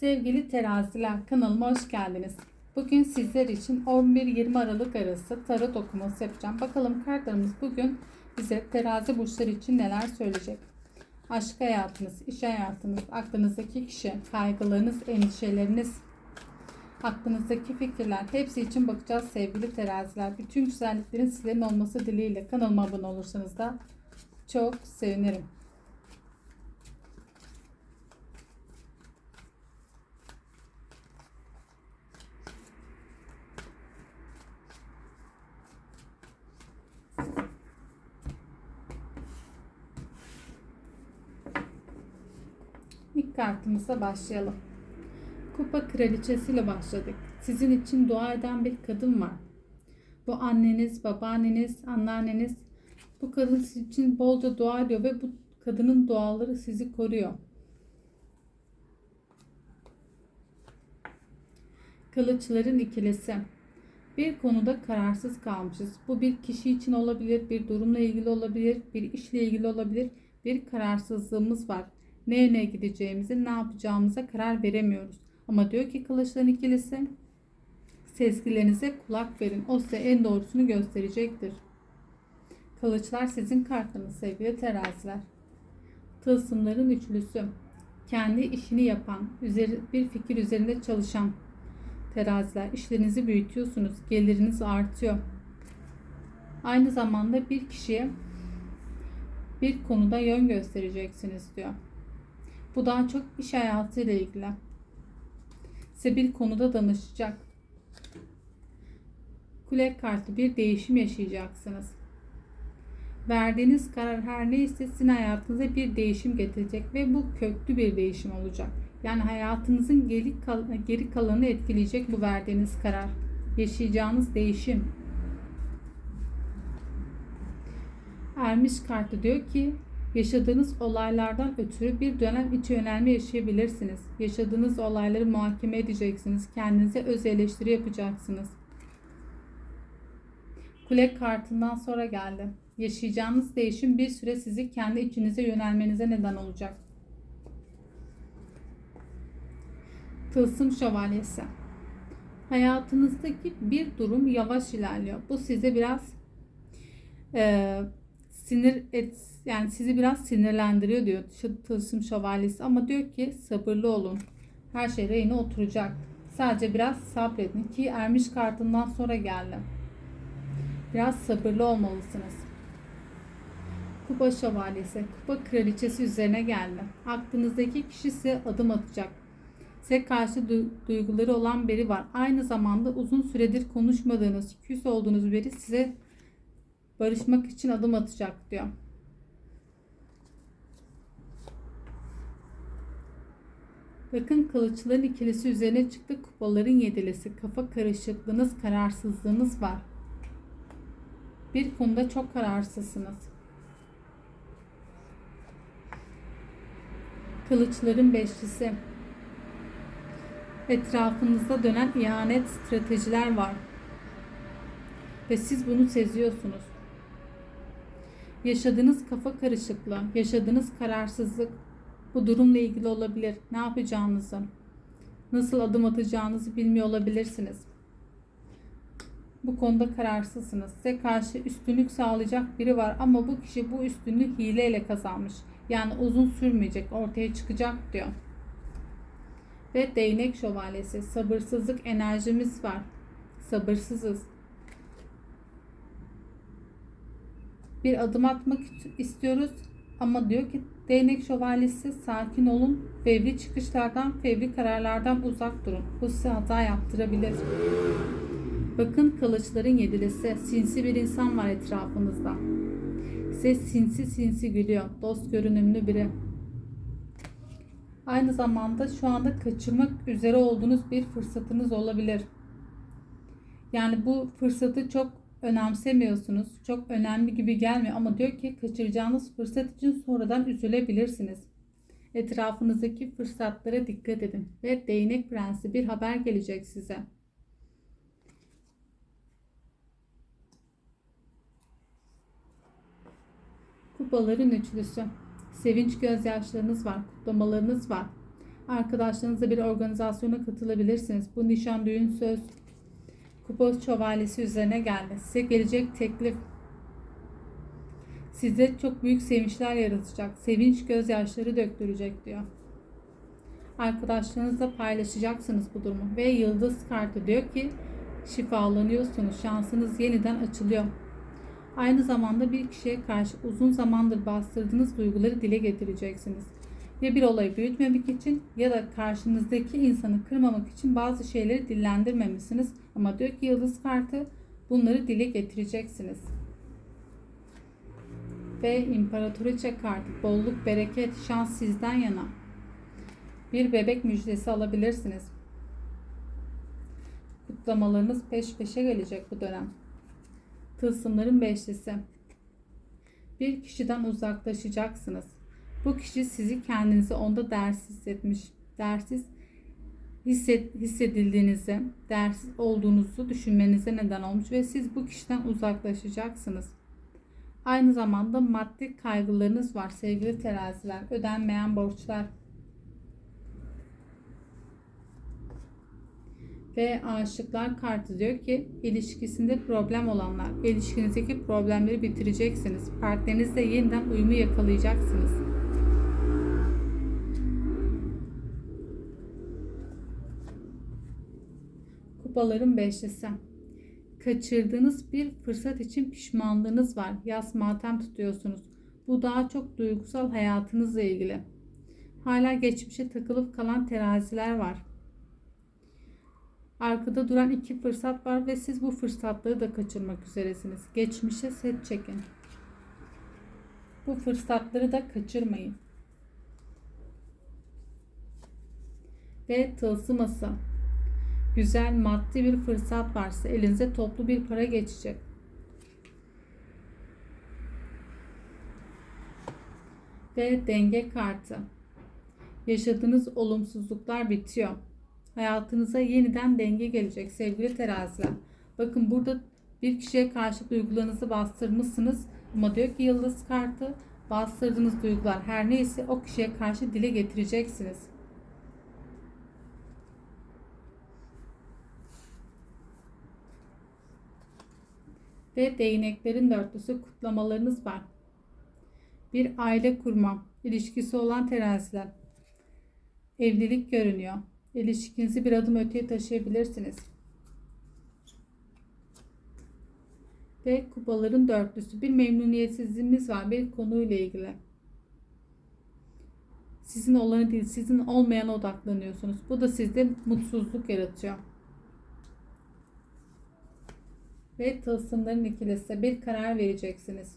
Sevgili teraziler kanalıma hoş geldiniz. Bugün sizler için 11-20 Aralık arası tarot okuması yapacağım. Bakalım kartlarımız bugün bize terazi burçları için neler söyleyecek. Aşk hayatınız, iş hayatınız, aklınızdaki kişi, kaygılarınız, endişeleriniz, aklınızdaki fikirler hepsi için bakacağız sevgili teraziler. Bütün güzelliklerin sizlerin olması dileğiyle kanalıma abone olursanız da çok sevinirim. İlk kartımızla başlayalım. Kupa kraliçesiyle başladık. Sizin için dua eden bir kadın var. Bu anneniz, babaanneniz, anneanneniz bu kadın sizin için bolca dua ediyor ve bu kadının duaları sizi koruyor. Kılıçların ikilisi. Bir konuda kararsız kalmışız. Bu bir kişi için olabilir, bir durumla ilgili olabilir, bir işle ilgili olabilir. Bir kararsızlığımız var. Ne yöne gideceğimizi, ne yapacağımıza karar veremiyoruz. Ama diyor ki kılıçların ikilisi sezgilerinize kulak verin. O size en doğrusunu gösterecektir. Kılıçlar sizin kartınız sevgili teraziler. Tılsımların üçlüsü. Kendi işini yapan, üzeri, bir fikir üzerinde çalışan teraziler. işlerinizi büyütüyorsunuz. Geliriniz artıyor. Aynı zamanda bir kişiye bir konuda yön göstereceksiniz diyor. Bu daha çok iş hayatı ile ilgili. Size bir konuda danışacak. Kule kartı bir değişim yaşayacaksınız. Verdiğiniz karar her neyse sizin hayatınıza bir değişim getirecek ve bu köklü bir değişim olacak. Yani hayatınızın geri, kal geri kalanını etkileyecek bu verdiğiniz karar. Yaşayacağınız değişim. Ermiş kartı diyor ki yaşadığınız olaylardan ötürü bir dönem iç yönelme yaşayabilirsiniz. Yaşadığınız olayları muhakeme edeceksiniz. Kendinize öz eleştiri yapacaksınız. Kule kartından sonra geldi. Yaşayacağınız değişim bir süre sizi kendi içinize yönelmenize neden olacak. Tılsım şövalyesi. Hayatınızdaki bir durum yavaş ilerliyor. Bu size biraz e, sinir et, yani sizi biraz sinirlendiriyor diyor Tılsım şövalyesi. Ama diyor ki sabırlı olun. Her şey rayına oturacak. Sadece biraz sabredin ki ermiş kartından sonra geldi. Biraz sabırlı olmalısınız. Kupa şövalyesi, kupa kraliçesi üzerine geldi. Aklınızdaki kişi size adım atacak. Size karşı duyguları olan biri var. Aynı zamanda uzun süredir konuşmadığınız, küs olduğunuz biri size barışmak için adım atacak diyor. Bakın kılıçların ikilisi üzerine çıktı. Kupaların yedilisi. Kafa karışıklığınız, kararsızlığınız var. Bir konuda çok kararsızsınız. Kılıçların beşlisi. Etrafınızda dönen ihanet stratejiler var. Ve siz bunu seziyorsunuz. Yaşadığınız kafa karışıklığı, yaşadığınız kararsızlık bu durumla ilgili olabilir. Ne yapacağınızı, nasıl adım atacağınızı bilmiyor olabilirsiniz. Bu konuda kararsızsınız. Size karşı üstünlük sağlayacak biri var ama bu kişi bu üstünlüğü hileyle kazanmış. Yani uzun sürmeyecek, ortaya çıkacak diyor. Ve değnek şövalyesi, sabırsızlık enerjimiz var. Sabırsızız. Bir adım atmak istiyoruz ama diyor ki değnek şövalyesi sakin olun. Fevri çıkışlardan, fevri kararlardan uzak durun. Bu size hata yaptırabilir. Bakın kılıçların yedilisi. Sinsi bir insan var etrafınızda. Size sinsi sinsi gülüyor. Dost görünümlü biri. Aynı zamanda şu anda kaçırmak üzere olduğunuz bir fırsatınız olabilir. Yani bu fırsatı çok önemsemiyorsunuz. Çok önemli gibi gelmiyor ama diyor ki kaçıracağınız fırsat için sonradan üzülebilirsiniz. Etrafınızdaki fırsatlara dikkat edin ve değnek prensi bir haber gelecek size. Kupaların üçlüsü. Sevinç gözyaşlarınız var, kutlamalarınız var. Arkadaşlarınızla bir organizasyona katılabilirsiniz. Bu nişan, düğün, söz, kupa şövalyesi üzerine geldi. Gelecek teklif size çok büyük sevinçler yaratacak. Sevinç gözyaşları döktürecek diyor. Arkadaşlarınızla paylaşacaksınız bu durumu. Ve yıldız kartı diyor ki şifalanıyorsunuz. Şansınız yeniden açılıyor. Aynı zamanda bir kişiye karşı uzun zamandır bastırdığınız duyguları dile getireceksiniz. Ya bir olayı büyütmemek için ya da karşınızdaki insanı kırmamak için bazı şeyleri dillendirmemişsiniz. Ama diyor ki yıldız kartı bunları dile getireceksiniz. Ve imparatoriçe kartı bolluk, bereket, şans sizden yana. Bir bebek müjdesi alabilirsiniz. Kutlamalarınız peş peşe gelecek bu dönem. Tılsımların beşlisi. Bir kişiden uzaklaşacaksınız. Bu kişi sizi kendinizi onda değersiz hissetmiş. Değersiz hisset, hissedildiğinizi, değersiz olduğunuzu düşünmenize neden olmuş ve siz bu kişiden uzaklaşacaksınız. Aynı zamanda maddi kaygılarınız var sevgili teraziler. Ödenmeyen borçlar. Ve aşıklar kartı diyor ki ilişkisinde problem olanlar, ilişkinizdeki problemleri bitireceksiniz. Partnerinizle yeniden uyumu yakalayacaksınız. Kupaların beşlisi. Kaçırdığınız bir fırsat için pişmanlığınız var. Yas matem tutuyorsunuz. Bu daha çok duygusal hayatınızla ilgili. Hala geçmişe takılıp kalan teraziler var. Arkada duran iki fırsat var ve siz bu fırsatları da kaçırmak üzeresiniz. Geçmişe set çekin. Bu fırsatları da kaçırmayın. Ve tılsıması. Güzel maddi bir fırsat varsa elinize toplu bir para geçecek. Ve denge kartı. Yaşadığınız olumsuzluklar bitiyor. Hayatınıza yeniden denge gelecek sevgili teraziler. Bakın burada bir kişiye karşı duygularınızı bastırmışsınız. Ama diyor ki yıldız kartı bastırdığınız duygular her neyse o kişiye karşı dile getireceksiniz. Ve değneklerin dörtlüsü kutlamalarınız var. Bir aile kurma, ilişkisi olan teraziler. Evlilik görünüyor. İlişkinizi bir adım öteye taşıyabilirsiniz. Ve kupaların dörtlüsü. Bir memnuniyetsizliğimiz var bir konuyla ilgili. Sizin olanı değil, sizin olmayana odaklanıyorsunuz. Bu da sizde mutsuzluk yaratıyor. Ve tılsımların ikilisi bir karar vereceksiniz.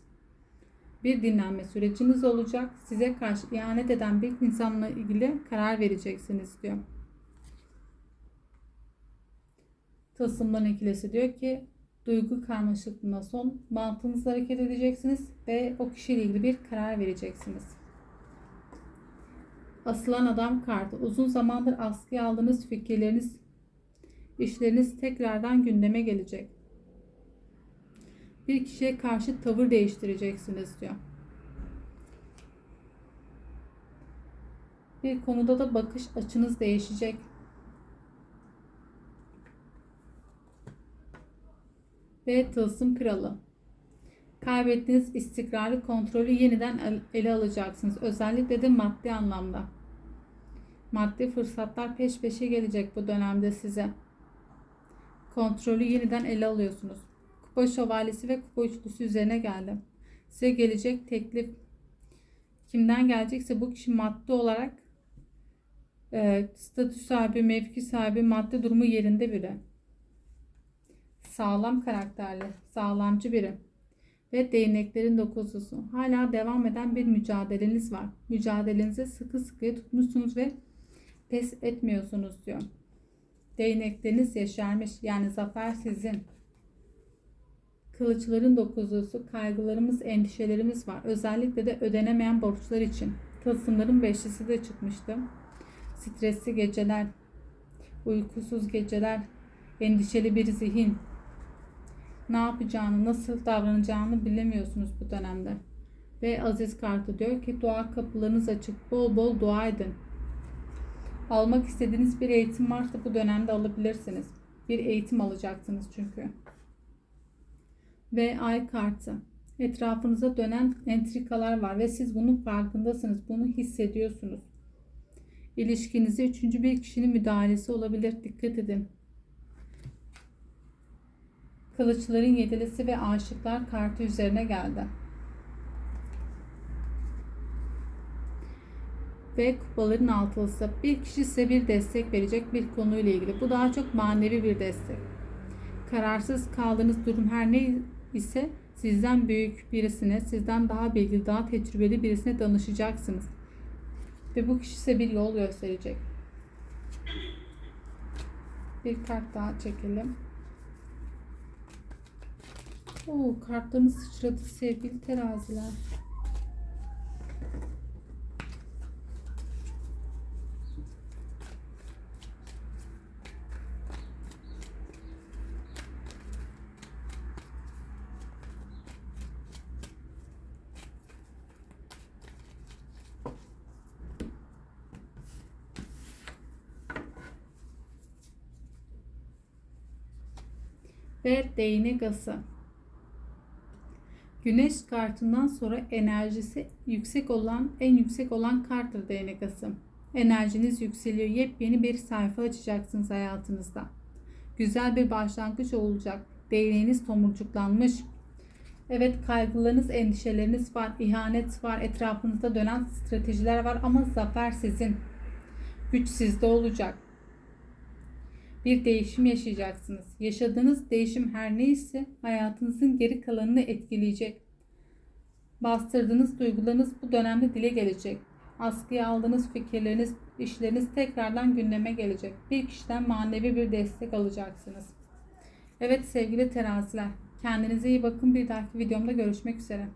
Bir dinlenme süreciniz olacak. Size karşı ihanet eden bir insanla ilgili karar vereceksiniz diyor. Tılsımların ikilisi diyor ki duygu karmaşıklığına son mantığınızla hareket edeceksiniz ve o kişiyle ilgili bir karar vereceksiniz. Asılan adam kartı. Uzun zamandır askıya aldığınız fikirleriniz, işleriniz tekrardan gündeme gelecek. Bir kişiye karşı tavır değiştireceksiniz diyor. Bir konuda da bakış açınız değişecek. ve tılsım kralı. Kaybettiğiniz istikrarı kontrolü yeniden ele alacaksınız. Özellikle de maddi anlamda. Maddi fırsatlar peş peşe gelecek bu dönemde size. Kontrolü yeniden ele alıyorsunuz. Kupa şövalyesi ve kupa üçlüsü üzerine geldi. Size gelecek teklif kimden gelecekse bu kişi maddi olarak e, statü sahibi, mevki sahibi, maddi durumu yerinde biri sağlam karakterli, sağlamcı biri ve değneklerin dokuzlusu. Hala devam eden bir mücadeleniz var. Mücadelenizi sıkı sıkıya tutmuşsunuz ve pes etmiyorsunuz diyor. Değnekleriniz yeşermiş yani zafer sizin. Kılıçların dokuzlusu, kaygılarımız, endişelerimiz var. Özellikle de ödenemeyen borçlar için. Tılsımların beşlisi de çıkmıştı. Stresli geceler, uykusuz geceler, endişeli bir zihin, ne yapacağını, nasıl davranacağını bilemiyorsunuz bu dönemde. Ve Aziz kartı diyor ki dua kapılarınız açık, bol bol dua edin. Almak istediğiniz bir eğitim varsa bu dönemde alabilirsiniz. Bir eğitim alacaksınız çünkü. Ve ay kartı. Etrafınıza dönen entrikalar var ve siz bunun farkındasınız. Bunu hissediyorsunuz. İlişkinize üçüncü bir kişinin müdahalesi olabilir. Dikkat edin. Kılıçların yedilisi ve aşıklar kartı üzerine geldi. Ve kupaların altılısı. Bir kişi size bir destek verecek bir konuyla ilgili. Bu daha çok manevi bir destek. Kararsız kaldığınız durum her ne ise sizden büyük birisine, sizden daha bilgili, daha tecrübeli birisine danışacaksınız. Ve bu kişi size bir yol gösterecek. Bir kart daha çekelim. Oo, kartlarınız sıçradı sevgili teraziler. Ve değnek ası. Güneş kartından sonra enerjisi yüksek olan, en yüksek olan karttır değnek ası. Enerjiniz yükseliyor. Yepyeni bir sayfa açacaksınız hayatınızda. Güzel bir başlangıç olacak. Değneğiniz tomurcuklanmış. Evet kaygılarınız, endişeleriniz var, ihanet var, etrafınızda dönen stratejiler var ama zafer sizin. Güç sizde olacak bir değişim yaşayacaksınız. Yaşadığınız değişim her neyse hayatınızın geri kalanını etkileyecek. Bastırdığınız duygularınız bu dönemde dile gelecek. Askıya aldığınız fikirleriniz, işleriniz tekrardan gündeme gelecek. Bir kişiden manevi bir destek alacaksınız. Evet sevgili teraziler, kendinize iyi bakın. Bir dahaki videomda görüşmek üzere.